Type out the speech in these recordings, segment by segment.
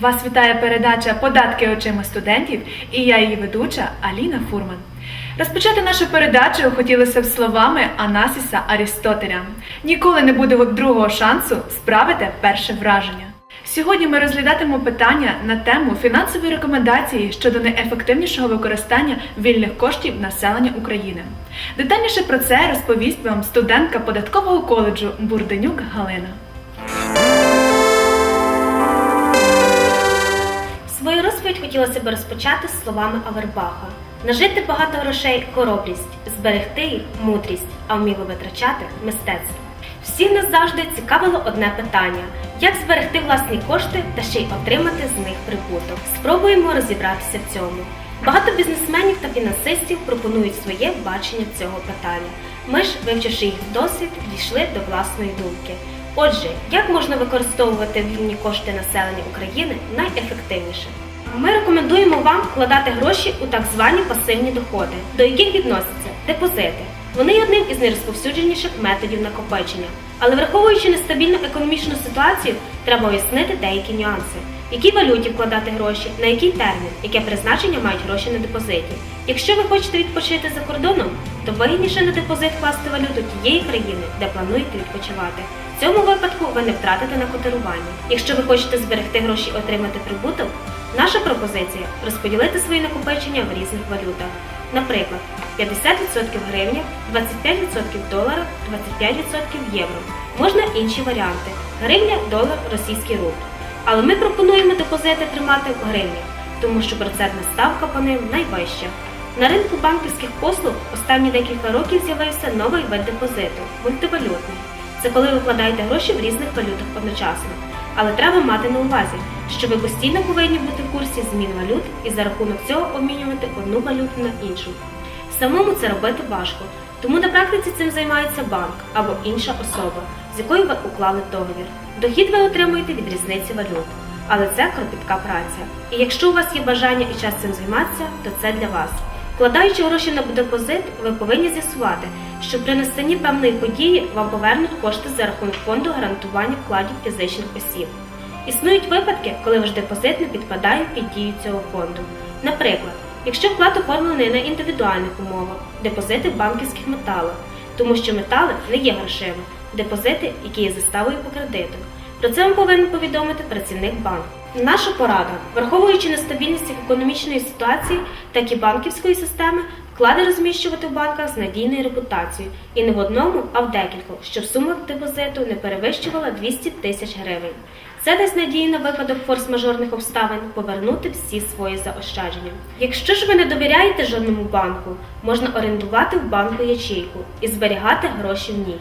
Вас вітає передача Податки очима студентів і я її ведуча Аліна Фурман. Розпочати нашу передачу хотілося б словами Анасіса Арістотеля. Ніколи не буде другого шансу справити перше враження. Сьогодні ми розглядатимемо питання на тему фінансові рекомендації щодо найефективнішого використання вільних коштів населення України. Детальніше про це розповість вам студентка податкового коледжу Бурденюк Галина. Розповідь хотілося б розпочати з словами Авербаха. Нажити багато грошей хоробрість, зберегти їх мудрість, а вміло витрачати мистецтво. Всіх нас завжди цікавило одне питання: як зберегти власні кошти та ще й отримати з них прибуток. Спробуємо розібратися в цьому. Багато бізнесменів та фінансистів пропонують своє бачення цього питання. Ми ж, вивчивши їх досвід, дійшли до власної думки. Отже, як можна використовувати вільні кошти населення України найефективніше? Ми рекомендуємо вам вкладати гроші у так звані пасивні доходи, до яких відносяться депозити. Вони є одним із найрозповсюдженіших методів накопичення. Але враховуючи нестабільну економічну ситуацію, треба уяснити деякі нюанси. В якій валюті вкладати гроші, на який термін, яке призначення мають гроші на депозиті. Якщо ви хочете відпочити за кордоном, то вигідніше на депозит класти валюту тієї країни, де плануєте відпочивати. В цьому випадку ви не втратите на котирування. Якщо ви хочете зберегти гроші і отримати прибуток, наша пропозиція розподілити свої накопичення в різних валютах. Наприклад, 50% гривня, 25% долара, 25% євро. Можна інші варіанти: гривня, долар, російський рубль. Але ми пропонуємо депозити тримати в гривні, тому що процентна ставка по ним найвища. На ринку банківських послуг останні декілька років з'явився новий вид депозиту мультивалютний. Це коли ви вкладаєте гроші в різних валютах одночасно. Але треба мати на увазі, що ви постійно повинні бути в курсі змін валют і за рахунок цього обмінювати одну валюту на іншу. Самому це робити важко, тому на практиці цим займається банк або інша особа, з якою ви уклали договір. Дохід ви отримуєте від різниці валют. Але це кропітка праця. І якщо у вас є бажання і час цим займатися, то це для вас. Вкладаючи гроші на депозит, ви повинні з'ясувати, що при настанні певної події вам повернуть кошти за рахунок фонду гарантування вкладів фізичних осіб. Існують випадки, коли ваш депозит не підпадає під дію цього фонду. Наприклад, якщо вклад оформлений на індивідуальних умовах, депозити в банківських металах, тому що метали не є грошима, депозити, які є заставою по кредиту. Про це вам повинен повідомити працівник банку. Наша порада, враховуючи нестабільність економічної ситуації, так і банківської системи, вклади розміщувати в банках з надійною репутацією і не в одному, а в декількох, щоб сума депозиту не перевищувала 200 тисяч гривень. Це дасть надію на випадок форс-мажорних обставин повернути всі свої заощадження. Якщо ж ви не довіряєте жодному банку, можна орендувати в банку ячейку і зберігати гроші в ній.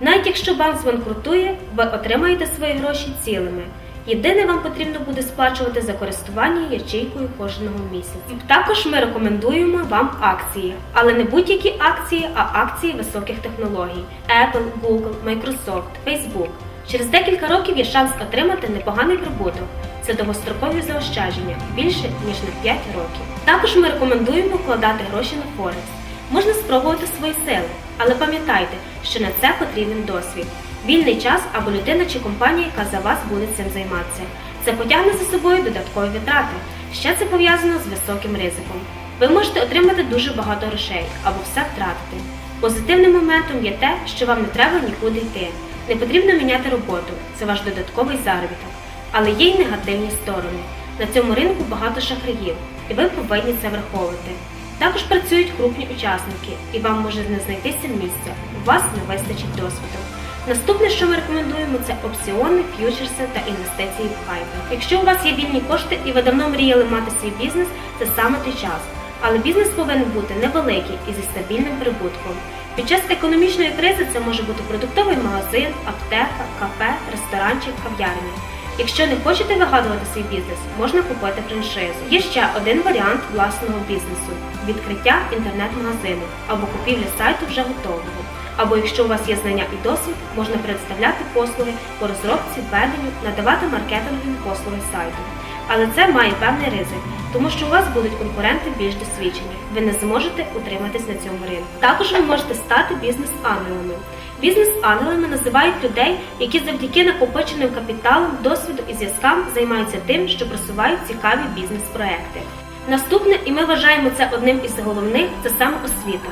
Навіть якщо банк збанкрутує, ви отримаєте свої гроші цілими. Єдине вам потрібно буде сплачувати за користування ячейкою кожного місяця. Також ми рекомендуємо вам акції, але не будь-які акції, а акції високих технологій Apple, Google, Microsoft, Facebook. Через декілька років є шанс отримати непоганий прибуток. Це довгострокові заощадження більше ніж на 5 років. Також ми рекомендуємо вкладати гроші на Форекс. Можна спробувати свої сили, але пам'ятайте, що на це потрібен досвід, вільний час або людина чи компанія, яка за вас буде цим займатися. Це потягне за собою додаткові витрати. Ще це пов'язано з високим ризиком. Ви можете отримати дуже багато грошей або все втратити. Позитивним моментом є те, що вам не треба нікуди йти. Не потрібно міняти роботу, це ваш додатковий заробіток. Але є й негативні сторони. На цьому ринку багато шахраїв, і ви повинні це враховувати. Також працюють крупні учасники, і вам може не знайтися місця. У вас не вистачить досвіду. Наступне, що ми рекомендуємо, це опціони, ф'ючерси та інвестиції в хайпи. Якщо у вас є вільні кошти і ви давно мріяли мати свій бізнес, це саме той час. Але бізнес повинен бути невеликий і зі стабільним прибутком. Під час економічної кризи це може бути продуктовий магазин, аптека, кафе, ресторанчик, кав'ярня. Якщо не хочете вигадувати свій бізнес, можна купити франшизу. Є ще один варіант власного бізнесу відкриття інтернет-магазину або купівля сайту вже готового. Або якщо у вас є знання і досвід, можна представляти послуги по розробці, веденню, надавати маркетингові послуги сайту. Але це має певний ризик, тому що у вас будуть конкуренти більш досвідчені. Ви не зможете утриматись на цьому ринку. Також ви можете стати бізнес-ангелами. Бізнес-ангелами називають людей, які завдяки накопиченим капіталам, досвіду і зв'язкам займаються тим, що просувають цікаві бізнес-проекти. Наступне, і ми вважаємо це одним із головних, це саме освіта.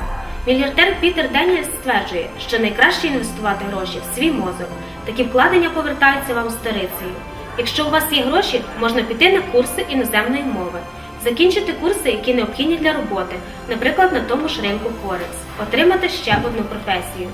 Мільярдер Пітер Деніельс стверджує, що найкраще інвестувати гроші в свій мозок. Такі вкладення повертаються вам старицею. Якщо у вас є гроші, можна піти на курси іноземної мови, закінчити курси, які необхідні для роботи, наприклад, на тому ж ринку Форекс, отримати ще одну професію.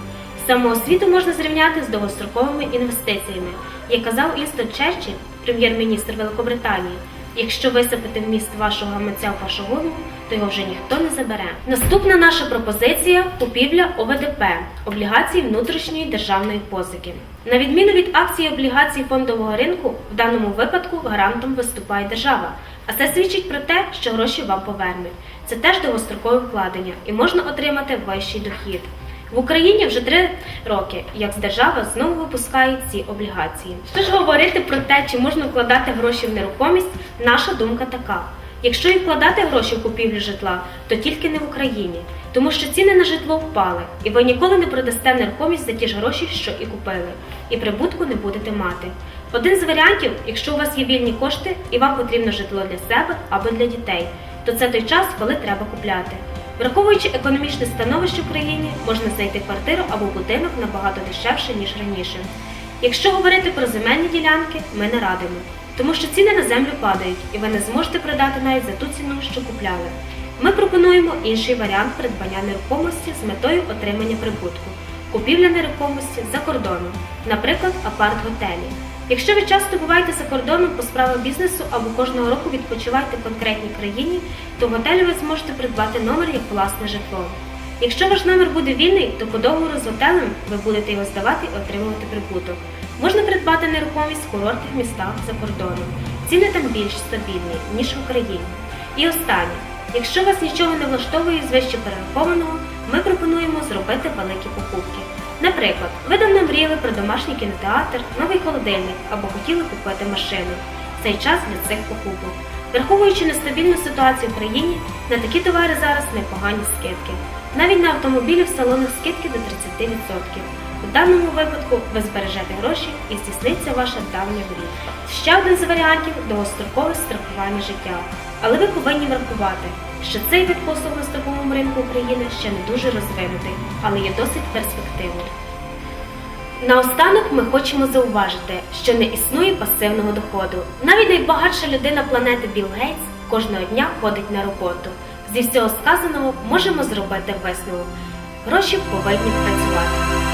Самоосвіту можна зрівняти з довгостроковими інвестиціями, як казав Інстон Черчилль, прем'єр-міністр Великобританії. Якщо висипати вміст вашого гаманця в вашу голову, то його вже ніхто не забере. Наступна наша пропозиція купівля ОВДП облігацій внутрішньої державної позики. На відміну від акцій облігацій фондового ринку, в даному випадку гарантом виступає держава. А це свідчить про те, що гроші вам повернуть. Це теж довгострокове вкладення і можна отримати вищий дохід. В Україні вже три роки, як держава знову випускає ці облігації. Що ж говорити про те, чи можна вкладати гроші в нерухомість, наша думка така. Якщо і вкладати гроші в купівлю житла, то тільки не в Україні, тому що ціни на житло впали, і ви ніколи не продасте нерухомість за ті ж гроші, що і купили, і прибутку не будете мати. Один з варіантів, якщо у вас є вільні кошти і вам потрібно житло для себе або для дітей, то це той час, коли треба купляти. Враховуючи економічне становище в країні, можна знайти квартиру або будинок набагато дешевше, ніж раніше. Якщо говорити про земельні ділянки, ми не радимо, тому що ціни на землю падають, і ви не зможете продати навіть за ту ціну, що купляли. Ми пропонуємо інший варіант придбання нерухомості з метою отримання прибутку купівля нерухомості за кордоном, наприклад, апарт-готелі. Якщо ви часто буваєте за кордоном по справах бізнесу або кожного року відпочиваєте в конкретній країні, то в готелі ви зможете придбати номер як власне житло. Якщо ваш номер буде вільний, то по договору з готелем ви будете його здавати і отримувати прибуток. Можна придбати нерухомість в курортних містах за кордоном. Ціни там більш стабільні, ніж в Україні. І останнє. Якщо вас нічого не влаштовує з вище перерахованого, ми пропонуємо зробити великі покупки. Наприклад, ви давно мріяли про домашній кінотеатр, новий холодильник або хотіли купити машину. Цей час для цих покупок. Враховуючи нестабільну ситуацію в країні, на такі товари зараз непогані скидки. Навіть на автомобілі в салонах скидки до 30%. У даному випадку ви збережете гроші і здійсниться ваша давня мрія. Ще один з варіантів довгострокове страхування життя. Але ви повинні врахувати, що цей вид послуг на страховому ринку України ще не дуже розвинутий, але є досить перспективний. Наостанок ми хочемо зауважити, що не існує пасивного доходу. Навіть найбагатша людина планети Білл Гейтс кожного дня ходить на роботу. Зі всього сказаного можемо зробити висновок. Гроші повинні працювати.